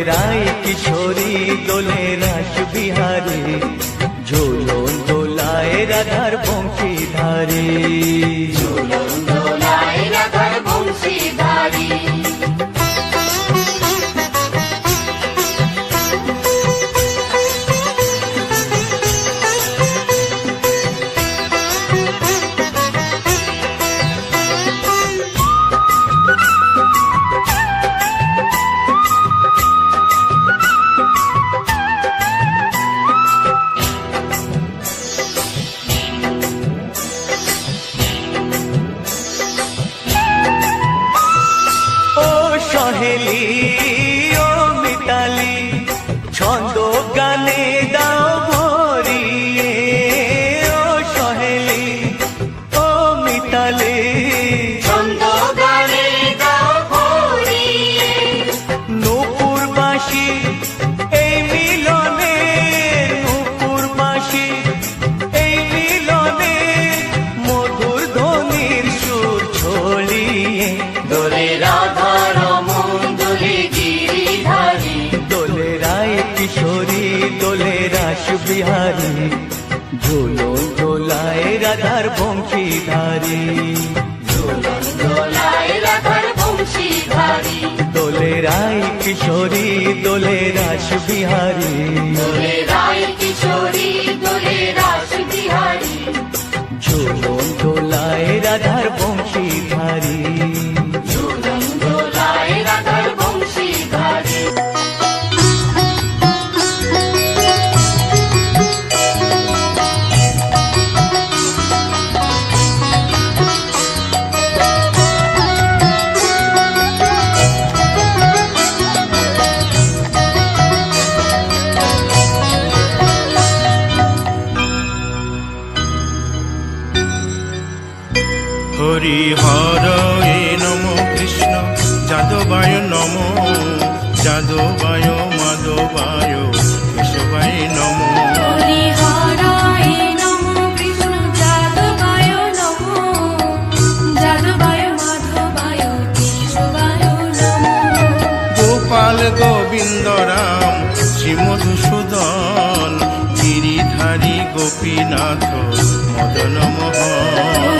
দোলে রায় কিশোরী ঝুলন ঝোলায় রাধার রাধার বংশীধারী। দোলে রায় কিশোরী দোলে রাস বিহারী দোলে রায় কিশোরী দোলে রাস বিহারী ঝুলন ঝোলায় রাধার বংশীধারী যাদবায় মাধবায় কেশবায় নমো। গোপাল গোবিন্দ রাম শ্রী মধুসূদন গিরিধারী গোপীনাথ মদন মোহন।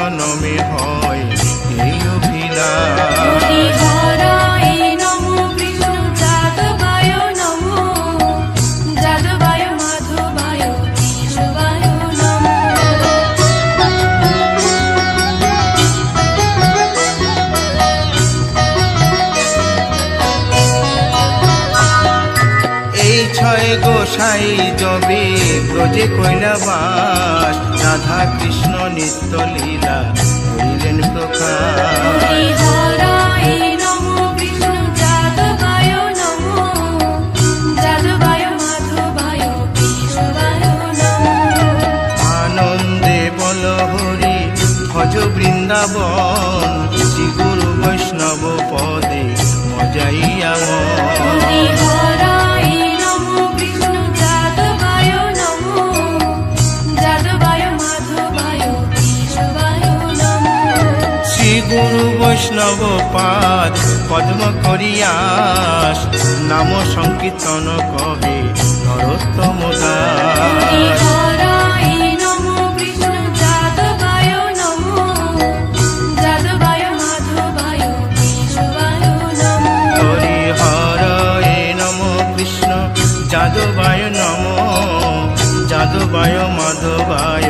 জবে ব্রজে কৈলাবাস রাধা কৃষ্ণ নিত্য লীলা করিলেন প্রকাশ। ভজ বৃন্দাবন শ্রী গুরু বৈষ্ণব পদে মজাইয়া মন। নবপাদ পদ্ম করিয়াস নাম সংকীর্তন কবে নরোত্তম যাদবায় নম যাদবায় মাধবায়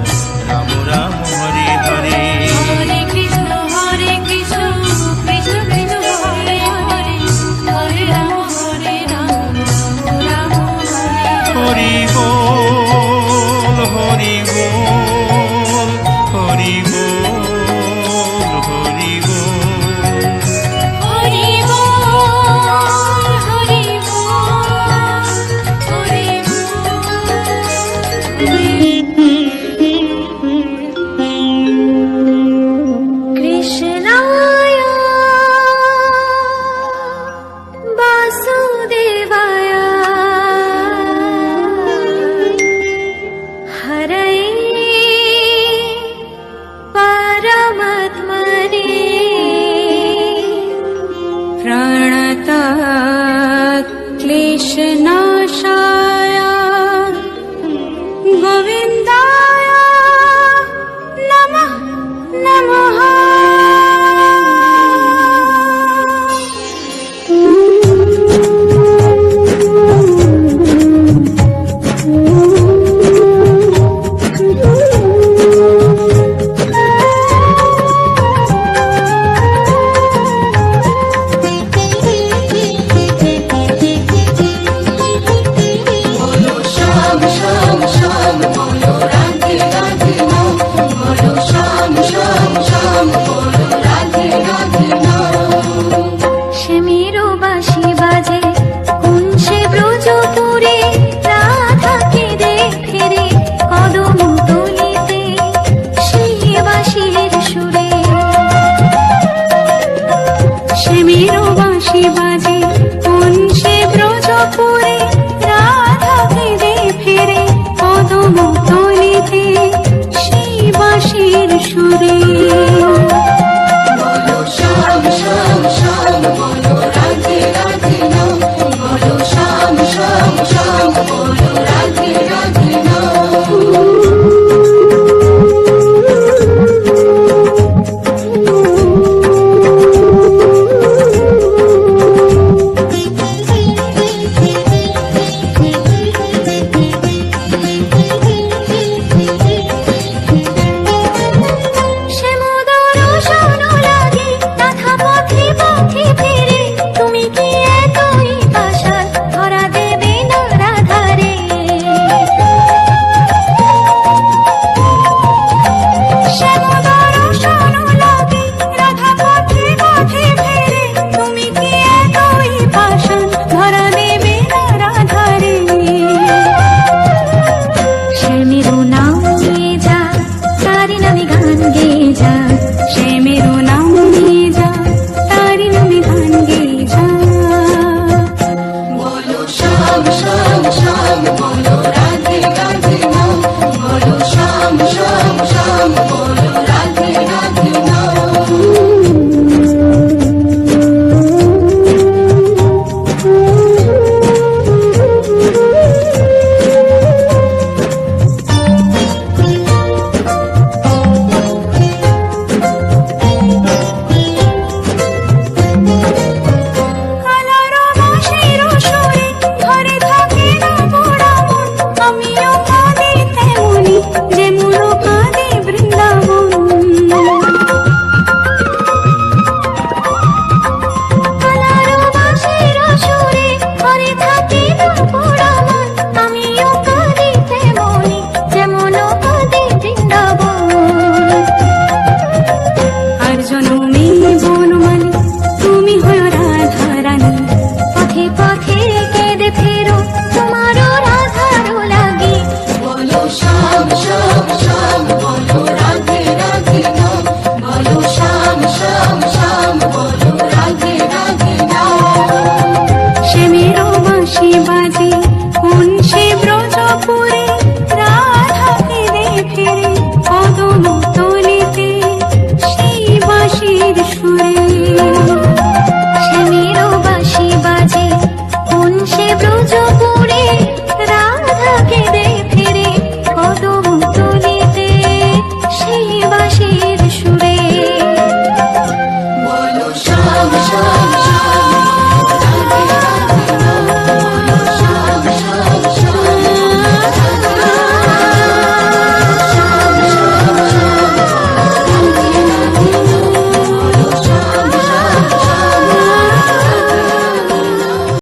সুরে।